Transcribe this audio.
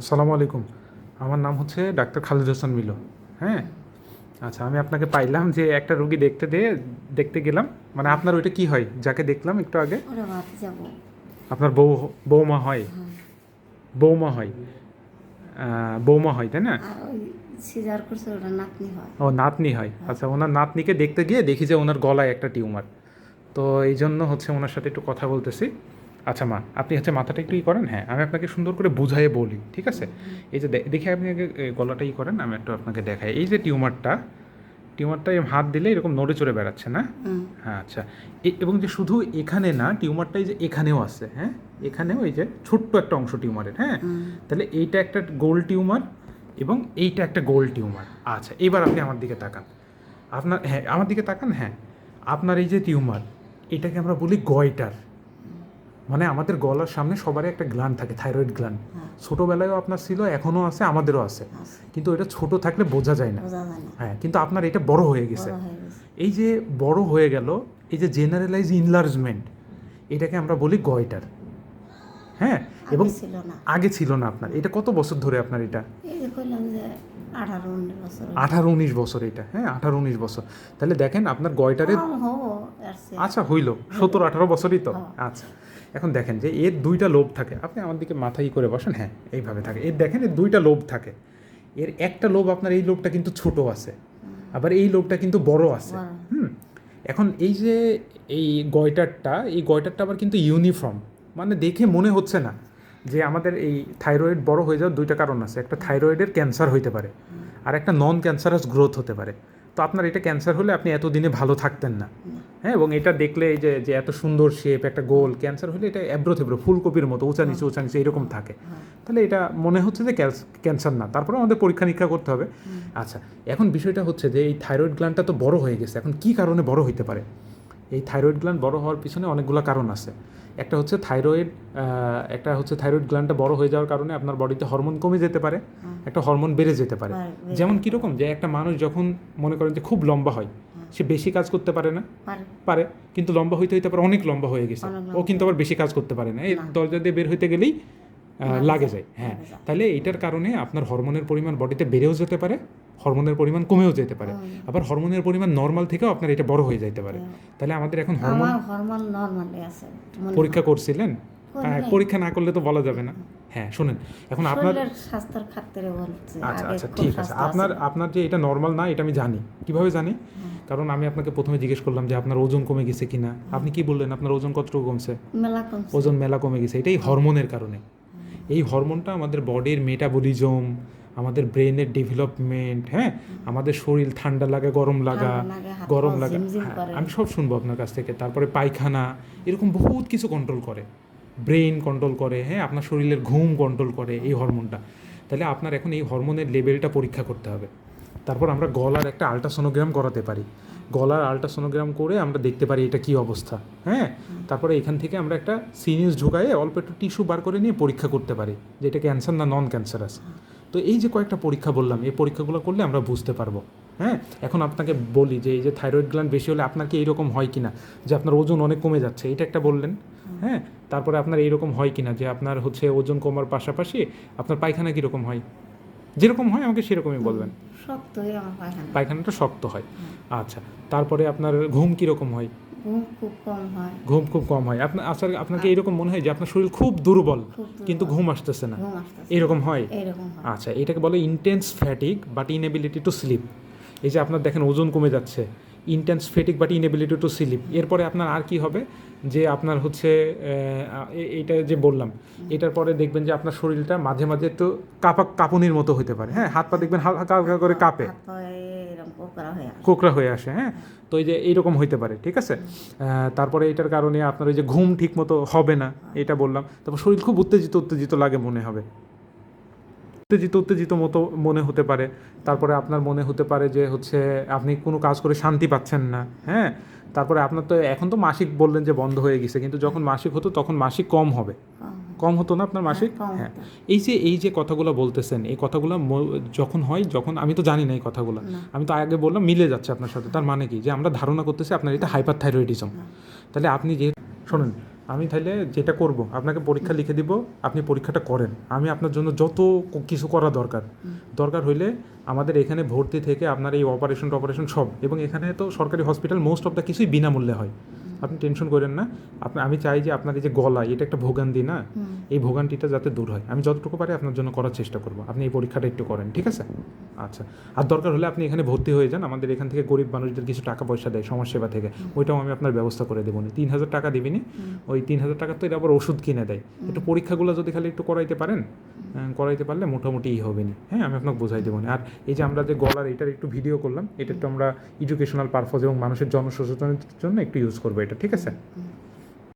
আসসালামু আলাইকুম। আমার নাম হচ্ছে ডাক্তার খালিদ হোসেন মিলো। হ্যাঁ? আচ্ছা আমি আপনাকে পাইলাম যে একটা রুগী দেখতে দিয়ে দেখতে গেলাম। মানে আপনার ওইটা কি হয়? যাকে দেখলাম একটু আগে। আপনার বউ বৌমা হয়। বৌমা হয়। বৌমা হয় তাই না? সিজার করছে ওটা নাতনি হয়। ও নাতনি হয়। আচ্ছা ওনার নাতনিকে দেখতে গিয়ে দেখি যে ওনার গলায় একটা টিউমার। তো এই জন্য হচ্ছে ওনার সাথে একটু কথা বলতেছি। আচ্ছা মা আপনি হচ্ছে মাথাটা একটু ই করেন হ্যাঁ আমি আপনাকে সুন্দর করে বুঝাইয়ে বলি ঠিক আছে? এই যে দেখি আপনি আগে গলাটা ই করেন আমি একটু আপনাকে দেখাই। এই যে টিউমারটা টিউমারটা হাত দিলে এরকম নড়ে চড়ে বেড়াচ্ছে না? হ্যাঁ আচ্ছা। এ- এবং যে শুধু এখানে না টিউমারটা এই যে এখানেও আছে হ্যাঁ? এখানেও এই যে ছোট্ট একটা অংশ টিউমারের হ্যাঁ? তাহলে এইটা একটা গোল টিউমার এবং এইটা একটা গোল টিউমার। আচ্ছা এবার আপনি আমার দিকে তাকান। আপনার হ্যাঁ আমার দিকে তাকান হ্যাঁ। আপনার এই যে টিউমার এটাকে আমরা বলি গয়টার। মানে আমাদের গলার সামনে সবারই একটা গ্লান থাকে থাইরয়েড গ্লান হ্যাঁ। ছোটোবেলায়ও আপনার ছিল এখনও আছে আমাদেরও আছে। কিন্তু এটা ছোট থাকলে বোঝা যায় না। হ্যাঁ কিন্তু আপনার এটা বড় হয়ে গেছে। হয়ে এই যে বড় হয়ে গেল এই যে জেনারেলাইজ ইনলার্জমেন্ট এটাকে আমরা বলি গয়টার হ্যাঁ এবং আগে ছিল না আপনার। এটা কত বছর ধরে আপনার এটা? আঠারো উনিশ বছর এটা। হ্যাঁ আঠারো উনিশ বছর। তাহলে দেখেন আপনার গয়টারে সে আচ্ছা হইল। সতেরো আঠারো বছরই তো। হ্যাঁ। আচ্ছা। এখন দেখেন যে এর দুইটা লোভ থাকে। আপনি আমার দিকে মাথায় করে বসেন হ্যাঁ এইভাবে থাকে। এর দেখেন এর দুইটা লোভ থাকে। এর একটা লোভ আপনার এই লোভটা কিন্তু ছোট আছে আবার এই লোভটা কিন্তু বড় আছে। হুম এখন এই যে এই গয়টারটা এই গয়টারটা আবার কিন্তু ইউনিফর্ম মানে দেখে মনে হচ্ছে না যে আমাদের এই থাইরয়েড বড় হয়ে যাওয়ার দুইটা কারণ আছে। একটা থাইরয়েডের ক্যান্সার হইতে পারে আর একটা নন ক্যান্সারাস গ্রোথ হতে পারে। তো আপনার এটা ক্যান্সার হলে আপনি এতদিনে ভালো থাকতেন না। হ্যাঁ এবং এটা দেখলে এই যে যে এত সুন্দর শেপ একটা গোল ক্যান্সার হলে এটা এব্রো থেব্রো ফুলকপির মতো উঁচা নিচে উঁচা নিচে এরকম থাকে। তাহলে এটা মনে হচ্ছে যে ক্যান্সার না। তারপরে আমাদের পরীক্ষা নিরীক্ষা করতে হবে। আচ্ছা এখন বিষয়টা হচ্ছে যে এই থাইরয়েড গ্ল্যান্ডটা তো বড় হয়ে গেছে। এখন কি কারণে বড় হইতে পারে? এই থাইরয়েড গ্ল্যান্ড বড় হওয়ার পিছনে অনেকগুলো কারণ আছে। একটা হচ্ছে থাইরয়েড একটা হচ্ছে থাইরয়েড গ্ল্যান্ডটা বড় হয়ে যাওয়ার কারণে আপনার বডিতে হরমোন কমে যেতে পারে একটা হরমোন বেড়ে যেতে পারে। যেমন কীরকম যে একটা মানুষ যখন মনে করেন যে খুব লম্বা হয় সে বেশি কাজ করতে পারে না? পারে। কিন্তু লম্বা হইতে হইতে পারে অনেক লম্বা হয়ে গেছে। ও কিন্তু আবার বেশি কাজ করতে পারে না। এই দরজা দিয়ে বের হইতে গেলেই লাগে যায় হ্যাঁ। তাহলে এটার কারণে আপনার হরমোনের পরিমাণ বডিতে বেড়েও যেতে পারে হরমোনের পরিমাণ কমেও যেতে পারে। আবার হরমোনের পরিমাণ নর্মাল থেকেও আপনার এটা বড় হয়ে যেতে পারে। তাহলে আমাদের এখন হরমোন হরমোন নর্মালি আছে পরীক্ষা করছিলেন? হ্যাঁ, পরীক্ষা না করলে তো বলা যাবে না। হ্যাঁ শুনেন এখন আপনার স্বাস্থ্যের খাতিরে বলছে আচ্ছা আচ্ছা ঠিক আছে। আপনার আপনার যে এটা নর্মাল না এটা আমি জানি। কীভাবে জানি? কারণ আমি আপনাকে প্রথমে জিজ্ঞেস করলাম যে আপনার ওজন কমে গেছে কিনা। আপনি কি বললেন? আপনার ওজন কতটুকু কমছে? ওজন মেলা কমে গেছে। এটাই হরমোনের কারণে। এই হরমোনটা আমাদের বডির মেটাবলিজম আমাদের ব্রেনের ডেভেলপমেন্ট হ্যাঁ? আমাদের শরীর ঠান্ডা লাগা গরম লাগা গরম লাগা। হ্যাঁ। আমি সব শুনব আপনার কাছ থেকে। তারপরে পায়খানা এরকম বহুত কিছু কন্ট্রোল করে। ব্রেন কন্ট্রোল করে হ্যাঁ? আপনার শরীরের ঘুম কন্ট্রোল করে এই হরমোনটা। তাহলে আপনার এখন এই হরমোনের লেভেলটা পরীক্ষা করতে হবে। তারপর আমরা গলার একটা আলট্রাসোনোগ্রাম করাতে পারি। গলার আলট্রাসোনোগ্রাম করে আমরা দেখতে পারি এটা কি অবস্থা হ্যাঁ? তারপরে এখান থেকে আমরা একটা সিরিজ ঢুকায়ে অল্প একটু টিস্যু বার করে নিয়ে পরীক্ষা করতে পারি যে এটা ক্যান্সার না নন ক্যান্সার আছে তো এই যে কয়েকটা পরীক্ষা বললাম, এই পরীক্ষাগুলো করলে আমরা বুঝতে পারব হ্যাঁ? এখন আপনাকে বলি যে এই যে থাইরয়েড গ্ল্যান্ড বেশি হলে আপনার কি এইরকম হয় কিনা, যে আপনার ওজন অনেক কমে যাচ্ছে, এটা একটা বললেন হ্যাঁ? তারপরে আপনার এইরকম হয় কিনা, যে আপনার হচ্ছে ওজন কমার পাশাপাশি আপনার পায়খানা কীরকম হয়? যেরকম হয় আমাকে সেরকমই বলবেন। শক্তই আমার পায়খানা। পায়খানাটা শক্ত হয়। আচ্ছা তারপরে আপনার ঘুম কীরকম হয়? ঘুম খুব কম হয়। ঘুম খুব কম হয়। আপনার আসলে আপনাকে এরকম মনে হয় যে আপনার শরীর খুব দুর্বল কিন্তু ঘুম আসতেছে না। এরকম হয়? হয়। আচ্ছা এটাকে বলে intense fatigue but inability to sleep এই যে আপনার দেখেন ওজন কমে যাচ্ছে। Intense fatigue but inability to sleep এরপরে আপনার আর কি হবে? যে আপনার হচ্ছে এইটা যে বললাম এটার পরে দেখবেন যে আপনার শরীরটা মাঝে মাঝে একটু কাপা কাঁপুনির মতো হতে পারে। হ্যাঁ হাত পা দেখবেন হালকা হালকা করে কাঁপে। হয়ে কোকড়া হয়ে আসে হ্যাঁ? তো এই যে এইরকম হইতে পারে ঠিক আছে? তারপরে এটার কারণে আপনার ওই যে ঘুম ঠিক মতো হবে না এটা বললাম। তারপর শরীর খুব উত্তেজিত উত্তেজিত লাগে মনে হবে। উত্তেজিত উত্তেজিত মতো মনে হতে পারে। তারপরে আপনার মনে হতে পারে যে হচ্ছে আপনি কোনো কাজ করে শান্তি পাচ্ছেন না হ্যাঁ? তারপরে আপনার তো এখন তো মাসিক বললেন যে বন্ধ হয়ে গেছে কিন্তু যখন মাসিক হতো তখন মাসিক কম হবে। কম হতো না আপনার মাসিক? হ্যাঁ। এই যে এই যে কথাগুলো বলতেছেন এই কথাগুলো যখন হয় যখন আমি তো জানি না এই কথাগুলো। আমি তো আগে বললাম মিলে যাচ্ছে আপনার সাথে। তার মানে কি? যে আমরা ধারণা করতেছি আপনার এটা হাইপার থাইরয়েডিজম তাহলে আপনি যে শোনেন আমি তাহলে যেটা করব আপনাকে পরীক্ষা লিখে দিব আপনি পরীক্ষাটা করেন। আমি আপনার জন্য যত কিছু করা দরকার। দরকার হইলে আমাদের এখানে ভর্তি থেকে আপনার এই অপারেশন টপারেশন সব এবং এখানে তো সরকারি হসপিটাল মোস্ট অফ দ্য কিছুই বিনামূল্যে হয়। আপনি টেনশন করেন না। আপনি আমি চাই যে আপনার এই যে গলা এটা একটা ভোগান্তি না? এই ভোগান্তিটা যাতে দূর হয়। আমি যতটুকু পারি আপনার জন্য করার চেষ্টা করব। আপনি এই পরীক্ষাটা একটু করেন ঠিক আছে? আচ্ছা। আর দরকার হলে আপনি এখানে ভর্তি হয়ে যান। আমাদের এখান থেকে গরিব মানুষদের কিছু টাকা পয়সা দেয় সমাজসেবা থেকে। ওইটাও আমি আপনার ব্যবস্থা করে দেবো না তিন হাজার টাকা দিবিনি। ওই তিন হাজার টাকা তো এটা আবার ওষুধ কিনে দেয়। একটু পরীক্ষাগুলো যদি খালি একটু করাইতে পারেন করাইতে পারলে মোটামুটি ই হবে না হ্যাঁ আমি আপনাকে বোঝাই দেবো না আর এই যে আমরা যে গলার এটার একটু ভিডিও করলাম এটা একটু আমরা এডুকেশনাল পারপোজ এবং মানুষের জনসচেতনের জন্য একটু ইউজ করব এটা ঠিক আছে।